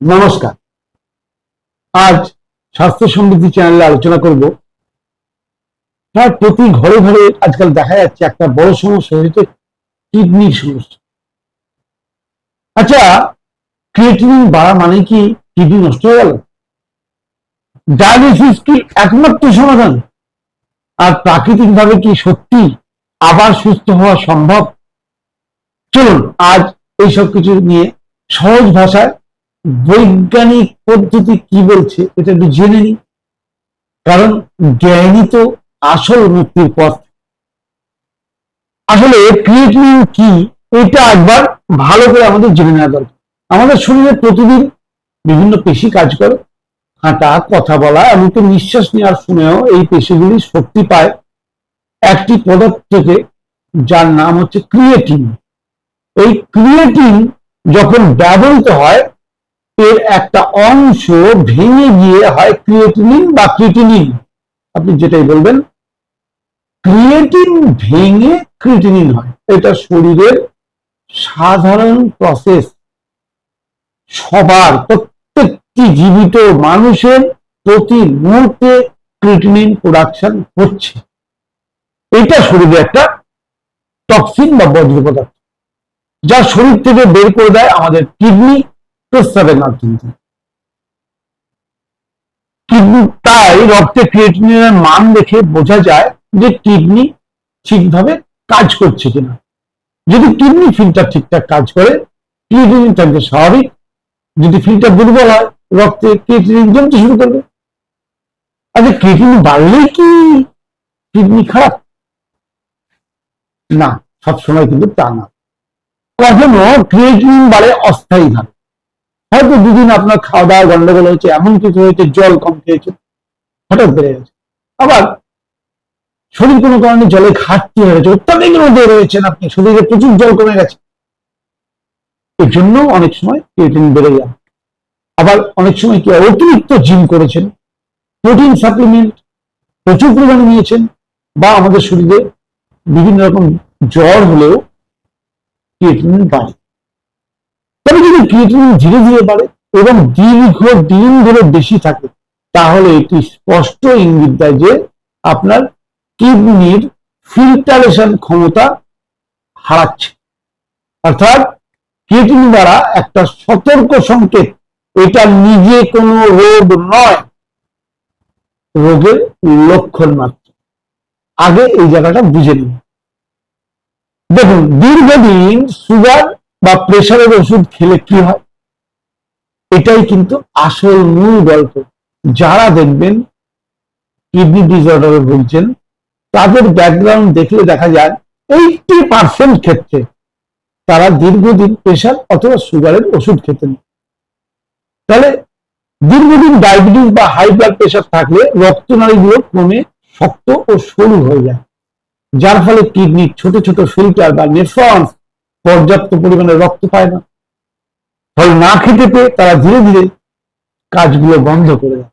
নমস্কার। আজ স্বাস্থ্য সমৃদ্ধি চ্যানেলে আলোচনা করব। প্রায় প্রতি ঘরে ঘরে আজকাল দেখা যাচ্ছে একটা বড় সমস্যা হচ্ছে কিডনির সমস্যা। আচ্ছা ক্রিয়েটিনিন বাড়া মানে কি কিডনি নষ্ট হয়ে গেল? ডায়ালিসিস কি একমাত্র সমাধান? আর প্রাকৃতিক ভাবে কি সত্যি আবার সুস্থ হওয়া সম্ভব? চলুন, আজ এইসব কিছু নিয়ে সহজ ভাষায় বৈজ্ঞানিক পদ্ধতি কি বলছে এটা একটু জেনে নিই। কারণ জ্ঞানই তো আসল মুক্তির পথ। আসলে ক্রিয়েটিনিন কি, এটা একবার ভালো করে আমাদের জেনে নেওয়া দরকার। আমাদের শরীরে প্রতিদিন বিভিন্ন পেশি কাজ করে, হাঁটা, কথা বলা, এমনকি নিঃশ্বাস নেওয়ার সময়েও এই পেশিগুলি শক্তি পায়। একটি পদার্থ থেকে যার নাম হচ্ছে ক্রিয়েটিন এই ক্রিয়েটিন যখন ব্যবহৃত হয় এর একটা অংশ ভেঙে গিয়ে হয় ক্রিয়েটিনিন বা ক্রিটিনিন আপনি যেটাই বলবেন ক্রিয়েটিন ভেঙে ক্রিটিনিন হয়। এটা শরীরের সাধারণ প্রসেস সবার, প্রত্যেকটি জীবিত মানুষের প্রতি মুহূর্তে ক্রিটিনিন প্রোডাকশন হচ্ছে। এটা শরীরে একটা টক্সিন বা বজ্র পদার্থ। যা শরীর থেকে বের করে দেয় আমাদের কিডনি প্রস্রাবের মাধ্যমে কিডনি, তাই রক্তে ক্রিয়েটিনের মান দেখে বোঝা যায় যে কিডনি ঠিকভাবে কাজ করছে কিনা। যদি কিডনি ফিল্টার ঠিকঠাক কাজ করে, ক্রিয়েটিনিন থাকবে স্বাভাবিক। যদি ফিল্টার দুর্বল হয়, রক্তে ক্রিয়েটিনিন জমতে শুরু করবে। আচ্ছা ক্রিয়েটিনিন বাড়লেই কি কিডনি খারাপ? না, সবসময় কিন্তু তা না। কখনো ক্রিয়েটিনিন বাড়ে অস্থায়ী ভাবে। হয়তো দুদিন আপনার খাওয়া দাওয়া গন্ডগোল হয়েছে, এমন কিছু হয়েছে, জল কম খেয়েছে, হঠাৎ বেড়ে গেছে। আবার শরীর কোনো কারণে জলে ঘাটতি হয়েছে অত্যাধিক রোদে রয়েছেন আপনি, শরীরে প্রচুর জল কমে গেছে। এর জন্য অনেক সময় ক্রিয়েটিন বেড়ে যায়। আবার অনেক সময় কি অতিরিক্ত জিম করেছেন প্রোটিন সাপ্লিমেন্ট প্রচুর পরিমাণে নিয়েছেন, বা আমাদের শরীরে বিভিন্ন রকম জ্বর হলেও ক্রিয়েটিনিন বাড়ে। তবে যদি ক্রিয়েটিনিন ধীরে ধীরে বাড়ে এবং দীর্ঘ দিন ধরে বেশি থাকে, তাহলে এটি স্পষ্ট ইঙ্গিত দেয় যে আপনার কিডনির ফিল্টারেশন ক্ষমতা হারাচ্ছে। অর্থাৎ কিডনি দ্বারা একটা সতর্ক সংকেত, এটা নিজে কোনো রোগ নয়, রোগের লক্ষণ মাত্র। আগে এই জায়গাটা বুঝে নিন। দেখুন, দীর্ঘদিন সুগার বা প্রেশারের ওষুধ খেলে কি হয়? এটাই কিন্তু আসল মূল গল্প। যারা দেখবেন কিডনি ডিসঅর্ডারে ভুগছেন, তাদের ব্যাকগ্রাউন্ড দেখলে দেখা যায় এইটি পার্সেন্ট ক্ষেত্রে তারা দীর্ঘদিন প্রেশার অথবা সুগারের ওষুধ খেতেন তাহলে দীর্ঘদিন ডায়াবেটিস বা হাই ব্লাড প্রেশার থাকলে রক্তনালীগুলো ক্রমে শক্ত ও সরু হয়ে যায়। যার ফলে কিডনির ছোট ছোট ফিল্টার বা নেফ্রনস পর্যাপ্ত পরিমাণে রক্ত পায় না। ফলে না খেতে পেয়ে তারা ধীরে ধীরে কাজগুলো বন্ধ করে দেয়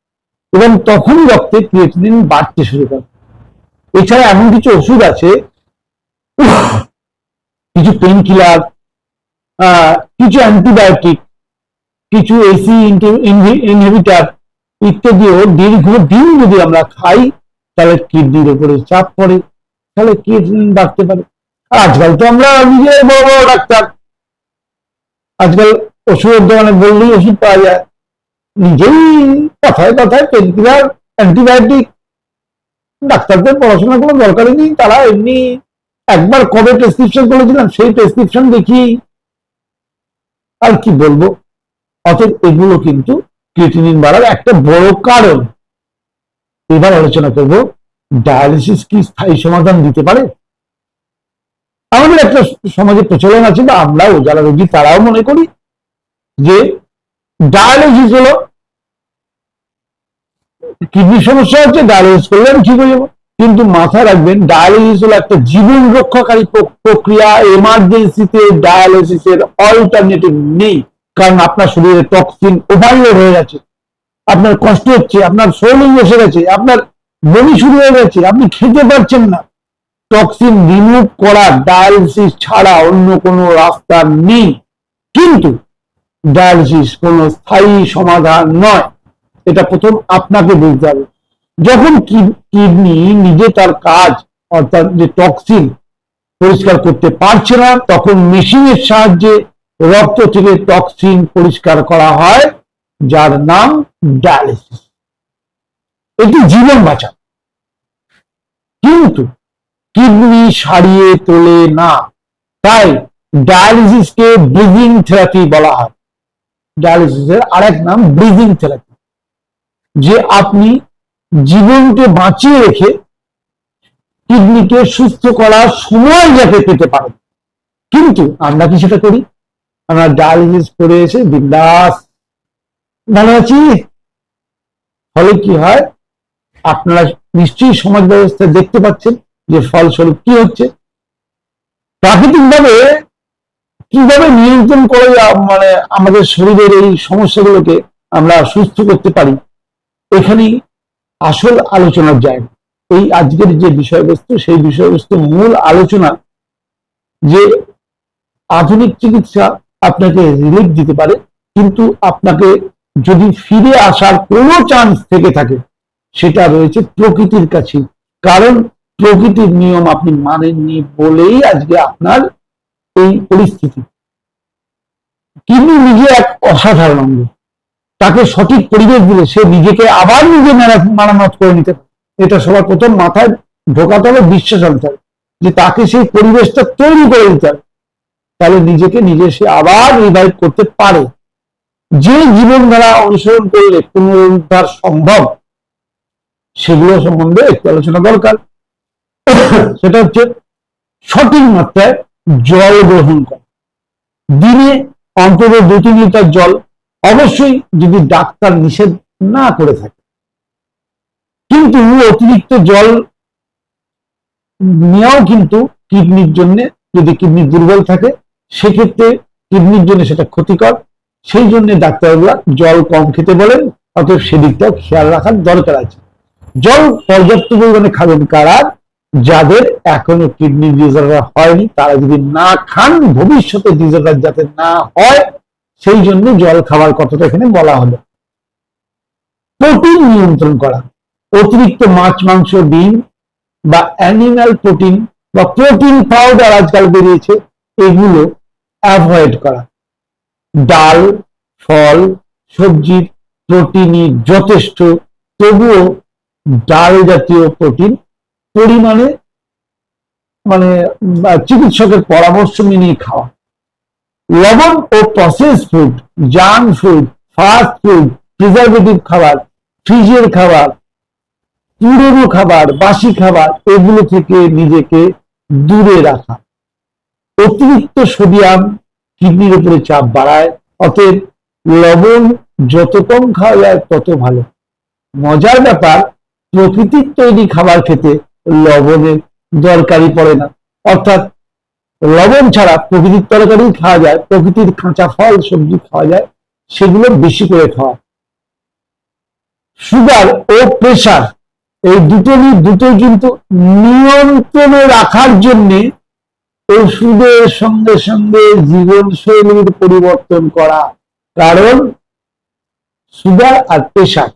এবং তখনই রক্তে ক্রিয়েটিনিন বাড়তে শুরু করে। এছাড়া এমন কিছু ওষুধ আছে, কিছু পেন কিলার কিছু অ্যান্টিবায়োটিক কিছু এসি ইনহিবিটার ইত্যাদিও দীর্ঘ দিন যদি আমরা খাই, তাহলে কিডনির উপরে চাপ পড়ে, তাহলে কিডনি বাড়তে পারে। আজকাল তো আমরা নিজের বড় বড় ডাক্তার। আজকাল ওষুধের দোকানে বললেই ওষুধ পাওয়া যায়। নিজেই কথায় কথায় পেন কিলার অ্যান্টিবায়োটিক। ডাক্তারদের পড়াশোনার কোনো দরকারই নেই। তারা এমনি একবার কবে প্রেসক্রিপশন করেছিলাম, সেই প্রেসক্রিপশন দেখি। আর কি বলব? অতএব এগুলো কিন্তু ক্রিটিনিন বাড়ার একটা বড় কারণ। এবার আলোচনা করব ডায়ালিসিস কি স্থায়ী সমাধান দিতে পারে? আমাদের একটা সমাজে প্রচলন আছে বা আমরাও, যারা রোগী, তারাও মনে করি যে ডায়ালিসিস হলো কিডনি সমস্যা হচ্ছে ডায়ালিসিস করলে আমি ঠিক হয়ে যাব। কিন্তু মাথায় রাখবেন ডায়ালিসিস হলো একটা জীবন রক্ষাকারী প্রক্রিয়া এমার্জেন্সিতে ডায়ালিসিসের অল্টারনেটিভ নেই, কারণ আপনার শরীরে টক্সিন ওভারলোড হয়ে গেছে। আপনার কষ্ট হচ্ছে, আপনার সোলিং বসে গেছে, আপনার বমি শুরু হয়ে গেছে, আপনি খেতে পারছেন না। টক্সিন রিমুভ করা ডায়ালিসিস ছাড়া অন্য কোনো রাস্তা নেই। কিন্তু ডায়ালিসিস কোন স্থায়ী সমাধান নয়। এটা প্রথম আপনাকে বুঝতে হবে। যখন কিডনি নিজে তার কাজ, অর্থাৎ যে টক্সিন পরিষ্কার করতে পারছে না, তখন মেশিনের সাহায্যে রক্ত থেকে টক্সিন পরিষ্কার করা হয়, যার নাম ডায়ালিসিস এটি জীবন বাঁচায় কিন্তু কিডনি সারিয়ে তোলে না। তাই ডায়ালিসিসকে ব্রিজিং থেরাপি বলা হয়। ডায়ালিসিসের আরেক নাম ব্রিজিং থেরাপি। যে আপনি জীবনকে বাঁচিয়ে রেখে কিডনিকে সুস্থ করার সময় যাতে পেতে পারেন। কিন্তু আমরা কি সেটা করি? আমরা ডায়ালিসিস করে এসে বিন্দাস ভালো আছি। ফলে কি হয়? আপনারা নিশ্চয়ই সমাজ ব্যবস্থা দেখতে পাচ্ছেন। যে ফলস্বরূপ কি হচ্ছে? প্রাকৃতিকভাবে কীভাবে নিয়ন্ত্রণ করে মানে আমাদের শরীরের এই সমস্যাগুলোকে আমরা সুস্থ করতে পারি, এখানেই আসল আলোচনার জায়গা। এই আজকের যে বিষয়বস্তু, সেই বিষয়বস্তু মূল আলোচনা যে আধুনিক চিকিৎসা আপনাকে রিলিফ দিতে পারে, কিন্তু আপনাকে যদি ফিরে আসার কোনো চান্স থেকে থাকে, সেটা রয়েছে প্রকৃতির কাছে। কারণ প্রকৃতির নিয়ম আপনি মানেননি বলেই আজকে আপনার এই পরিস্থিতি। কিডনি নিজে এক অসাধারণ অঙ্গ। তাকে সঠিক পরিবেশ দিলে সে নিজেকে আবার নিজে মারামত করে নিতে এটা সবার প্রথম মাথায় ঢোকাতে হবে, বিশ্বাস আনতে হবে। যে তাকে সেই পরিবেশটা তৈরি করে দিতে হবে। তাহলে নিজেকে নিজে সে আবার রিভাইভ করতে পারে। যে জীবনধারা অনুসরণ করলে পুনরুদ্ধার সম্ভব, সেগুলো সম্বন্ধে একটু আলোচনা দরকার। সেটা হচ্ছে সঠিক মাত্রায় জল গ্রহণ করা। দিনে অন্তত দু তিন লিটার জল অবশ্যই যদি ডাক্তার নিষেধ না করে থাকে, কিন্তু অতিরিক্ত জল নেওয়াও কিন্তু কিডনির জন্য, যদি কিডনি দুর্বল থাকে, সেক্ষেত্রে কিডনির জন্য সেটা ক্ষতিকর। সেই জন্য ডাক্তাররা জল কম খেতে বলেন, অতএব সেদিকটাও খেয়াল রাখার দরকার আছে। জল পর্যাপ্ত পরিমাণে খাবেন কারা? যাদের এখনও কিডনি ডিজর্ডার হয়নি, তারা যদি না খান, ভবিষ্যতে ডিজর্ডার যাতে না হয়, সেই জন্য জল খাবার কথাটা এখানে বলা হলো। প্রোটিন নিয়ন্ত্রণ করা, অতিরিক্ত মাছ, মাংস, ডিম বা অ্যানিম্যাল প্রোটিন বা প্রোটিন পাউডার আজকাল বেরিয়েছে, এগুলো অ্যাভয়েড করা। ডাল, ফল, সবজির প্রোটিনই যথেষ্ট, তবুও ডাল জাতীয় প্রোটিন পরিমাণে মানে চিকিৎসকের পরামর্শ মেনে খাওয়া। লবণ ও process food junk food fast food preservative খাবার ফ্রিজের খাবার, পুরনো খাবার, বাসি খাবার, এগুলো থেকে নিজেকে দূরে রাখা। অতিরিক্ত সোডিয়াম কিডনির উপরে চাপ বাড়ায়, অতএব লবণ যত কম খাওয়া যায় তত ভালো। মজার ব্যাপার, প্রকৃতির তৈরি খাবার খেতে লবণের দরকারই পড়ে না। অর্থাৎ লবণ ছাড়া প্রকৃতির তরকারি খাওয়া যায়, প্রকৃতির কাঁচা ফল, সবজি খাওয়া যায়, সেগুলো বেশি করে খাওয়া। সুগার ও প্রেশার এই দুটোরই দুটোই কিন্তু নিয়ন্ত্রণে রাখার জন্যে ওষুধের সঙ্গে সঙ্গে জীবনশৈলীর পরিবর্তন করা। কারণ সুগার আর প্রেশার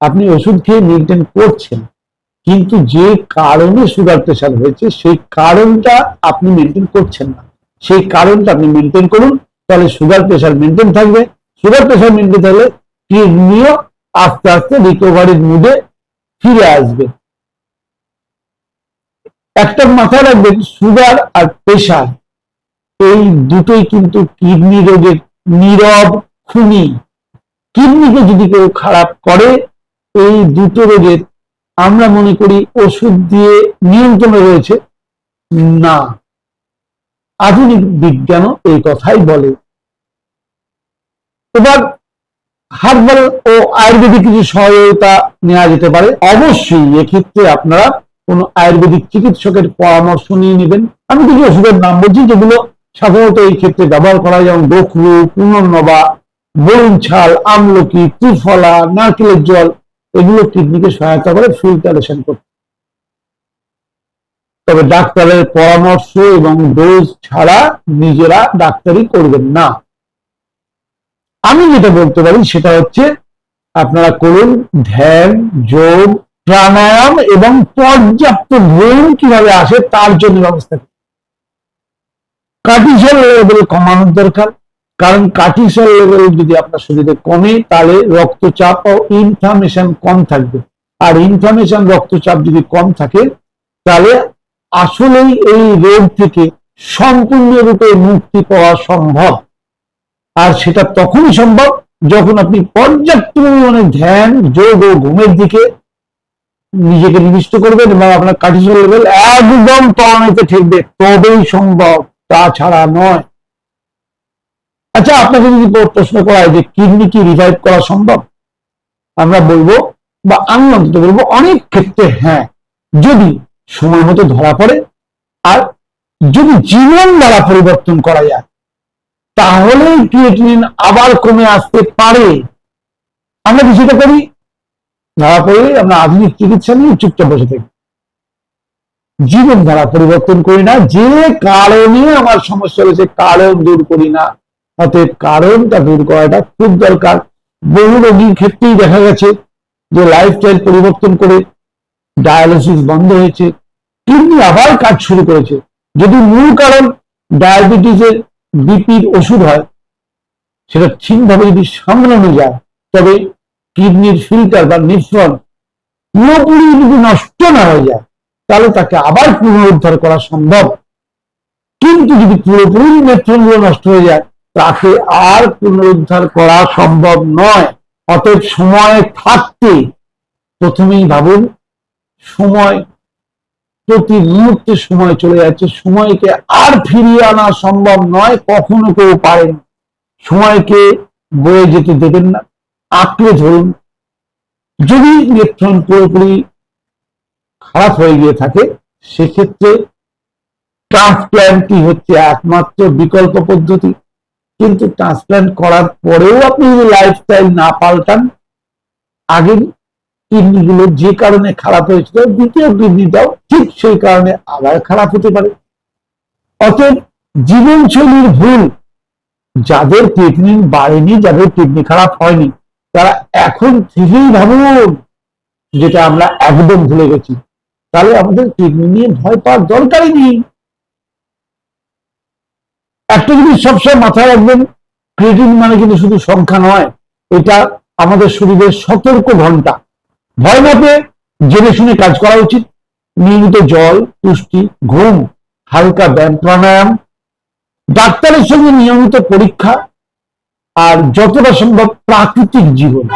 আপনি ওষুধ খেয়ে মেনটেন করছেন। কিন্তু যে কারণে সুগার প্রেশার হয়েছে, সেই কারণটা আপনি মেনটেন করছেন না। সেই কারণটা আপনি মেনটেন করুন, তাহলে সুগার প্রেশার মেনটেন থাকবে। সুগার প্রেশার মেনটেন থাকলে কিডনিও আস্তে আস্তে রিকভারির মুডে ফিরে আসবে। একটা মাথায় রাখবেন, সুগার আর প্রেশার, এই দুটোই কিন্তু কিডনি রোগের নীরব খুনি। কিডনিকে যদি কেউ খারাপ করে, এই দুটো রোগের আমরা মনে করি ওষুধ দিয়ে নিয়ন্ত্রণে রয়েছে। না। আধুনিক বিজ্ঞানও এই কথাই বলে। এবার হার্বাল ও আয়ুর্বেদিক কিছু সহায়তা নেওয়া যেতে পারে। অবশ্যই এক্ষেত্রে আপনারা কোন আয়ুর্বেদিক চিকিৎসকের পরামর্শ নিয়ে নেবেন। আমি কিছু ওষুধের নাম বলছি, যেগুলো সাধারণত এই ক্ষেত্রে ব্যবহার করা হয়, যেমন গোখরু পুনর্নবা, বরুণ ছাল, আমলকি, ত্রিফলা, নারকেলের জল এগুলো কিডনিকে সহায়তা করে ফিল্টারেশন করতে। তবে ডাক্তারের পরামর্শ এবং ডোজ ছাড়া নিজেরা ডাক্তারি করবেন না। আমি যেটা বলতে পারি সেটা হচ্ছে, আপনারা করুন ধ্যান, যোগ, প্রাণায়াম এবং পর্যাপ্ত ঘুম কীভাবে আসে তার জন্য ব্যবস্থা করুন। লেভেল কমানোর দরকার। কারণ কার্টিসল লেভেল যদি আপনার শরীরে কমে, তাহলে রক্তচাপ ও ইনফ্লামেশন কম থাকবে। আর ইনফ্লামেশন রক্তচাপ যদি কম থাকে, তাহলে আসলেই এই রোগ থেকে সম্পূর্ণরূপে মুক্তি পাওয়া সম্ভব। আর সেটা তখনই সম্ভব যখন আপনি পর্যাপ্ত পরিমাণে ধ্যান, যোগ ও ঘুমের দিকে নিজেকে নিবিষ্ট করবেন এবং আপনার কার্টিসল লেভেল একদম তলানিতে ঠেকবে। তবেই সম্ভব তাছাড়া নয়। আচ্ছা আপনাকে যদি প্রশ্ন করা হয় যে কিডনি কি রিভাইভ করা সম্ভব? আমরা বলব বা আমি অন্তত বলব অনেক ক্ষেত্রে হ্যাঁ যদি সময় মতো ধরা পড়ে আর যদি জীবন দ্বারা পরিবর্তন করা যায় তাহলে ক্রিয়েটিনিন আবার কমে আসতে পারে। আমরা কিছুটা করি? ধরা পড়ে আমরা আধুনিক চিকিৎসা নিয়ে চুপচাপ বসে থাকি। জীবন দ্বারা পরিবর্তন করি না, যে কারণে আমার সমস্যা হয়েছে, কারণ দূর করি না। অতএব কারণটা দূর করাটা খুব দরকার। বহু রোগীর ক্ষেত্রেই দেখা গেছে যে লাইফস্টাইল পরিবর্তন করে ডায়ালিসিস বন্ধ হয়েছে, কিডনি আবার কাজ শুরু করেছে। যদি মূল কারণ ডায়াবেটিসের বিপির ওষুধ হয়, সেটা ঠিকভাবে যদি সামলানো যায়, তবে কিডনির ফিল্টার বা নিঃসরণ পুরোপুরি যদি নষ্ট না হয়ে যায়, তাহলে তাকে আবার পুনরুদ্ধার করা সম্ভব। কিন্তু যদি পুরোপুরি নেত্রণগুলো নষ্ট হয়ে যায় তাকে আর পুনরুদ্ধার করা সম্ভব নয়। অতএব সময় থাকতে প্রথমেই ভাবুন, সময়, প্রতি মুহূর্তে সময় চলে যাচ্ছে। সময়কে আর ফিরিয়ে আনা সম্ভব নয়, কখনো কেউ পারেন সময়কে বয়ে যেতে দেবেন না, আঁকড়ে ধরুন। যদি ইলেকট্রন পুরোপুরি খারাপ হয়ে গিয়ে থাকে, সেক্ষেত্রে ট্রান্সপ্ল্যান্টই হচ্ছে একমাত্র বিকল্প পদ্ধতি। কিন্তু ট্রান্সপ্ল্যান্ট করার পরেও আপনি যদি লাইফস্টাইল না পাল্টান, আগের কিডনিগুলো যে কারণে খারাপ হয়েছিল, দ্বিতীয় কিডনিটাও ঠিক সেই কারণে আবার খারাপ হতে পারে। অতএব জীবনশৈলীর ভুল, যাদের কিডনি বাড়েনি, যাদের কিডনি খারাপ হয়নি, তারা এখন থেকেই ভাবুন যেটা আমরা একদম ভুলে গেছি। তাহলে আমাদের কিডনি নিয়ে ভয় পাওয়ার দরকারই নেই। একটা জিনিস সবসময় মাথায় রাখবেন ক্রিয়েটিন মানে কিন্তু শুধু সংখ্যা নয়, এটা আমাদের শরীরের সতর্ক ঘণ্টা। ভয় পেয়ে জেনে শুনে কাজ করা উচিত। নিয়মিত জল, পুষ্টি, ঘুম, হালকা ব্যায়াম, প্রাণায়াম, ডাক্তারের সঙ্গে নিয়মিত পরীক্ষা আর যতটা সম্ভব প্রাকৃতিক জীবন।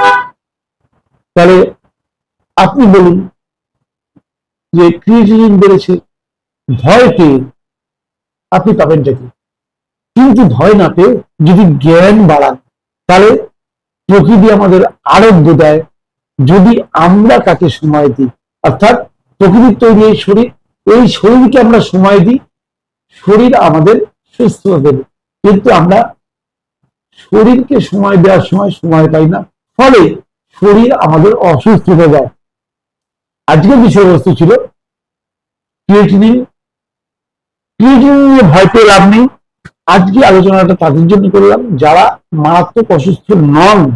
তাহলে আপনি বলুন যে ক্রিয়েটিনিন বেড়েছে, ভয় আপনি পাবেনটা কি? কিন্তু ভয় না পেয়ে যদি জ্ঞান বাড়ান, তাহলে প্রকৃতি আমাদের আরোগ্য দেয়। যদি আমরা তাকে সময় দিই, অর্থাৎ প্রকৃতির তৈরি এই শরীর এই শরীরকে আমরা সময় দিই, শরীর আমাদের সুস্থ দেবে কিন্তু আমরা শরীরকে সময় দেওয়ার সময় সময় পাই না, ফলে শরীর আমাদের অসুস্থ হয়ে যায়। আজকের বিষয়বস্তু ছিল ক্রিয়েটিনিন ক্রিয়েটিনিন নিয়ে ভয় পেয়ে লাভ নেই। আজকে আলোচনাটা তাদের জন্য করলাম। যারা মারাত্মক অসুস্থ নন,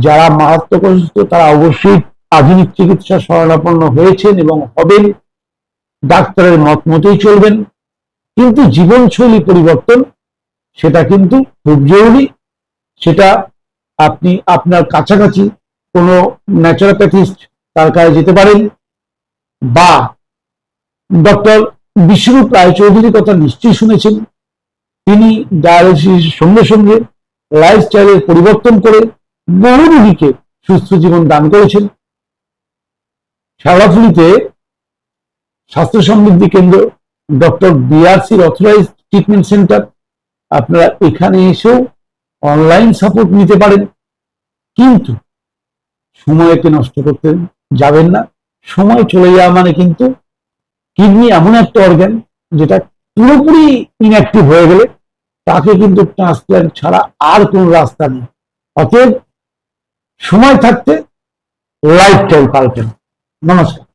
যারা মারাত্মক অসুস্থ, তারা অবশ্যই আধুনিক চিকিৎসা শরণাপন্ন হয়েছেন এবং হবেন। ডাক্তারের মত মতেই চলবেন। কিন্তু জীবনশৈলী পরিবর্তন, সেটা কিন্তু খুব জরুরি। সেটা আপনি আপনার কাছাকাছি কোনো ন্যাচারোপ্যাথিস্ট তার কাছে যেতে পারেন বা ডক্টর বিশ্বরূপ রায়চৌধুরীর কথা নিশ্চয়ই শুনেছেন। তিনি ডায়ালিসিস সঙ্গে সঙ্গে লাইফস্টাইলের পরিবর্তন করে বহু রোগীকে সুস্থ জীবন দান করেছেন। শেওড়াফুলিতে স্বাস্থ্য সমৃদ্ধি কেন্দ্র, doctor BRC authorise treatment centre আপনারা এখানে এসেও অনলাইন সাপোর্ট নিতে পারেন। কিন্তু সময়কে নষ্ট করতে যাবেন না। সময় চলে যাওয়া মানে কিন্তু কিডনি এমন একটা অর্গান যেটা পুরোপুরি ইনঅ্যাক্টিভ হয়ে গেলে তাকে কিন্তু ট্রান্সপ্ল্যান্ট ছাড়া আর কোন রাস্তা নেই। অতএব সময় থাকতে লাইফ টাইম পাল্টেন নমস্কার।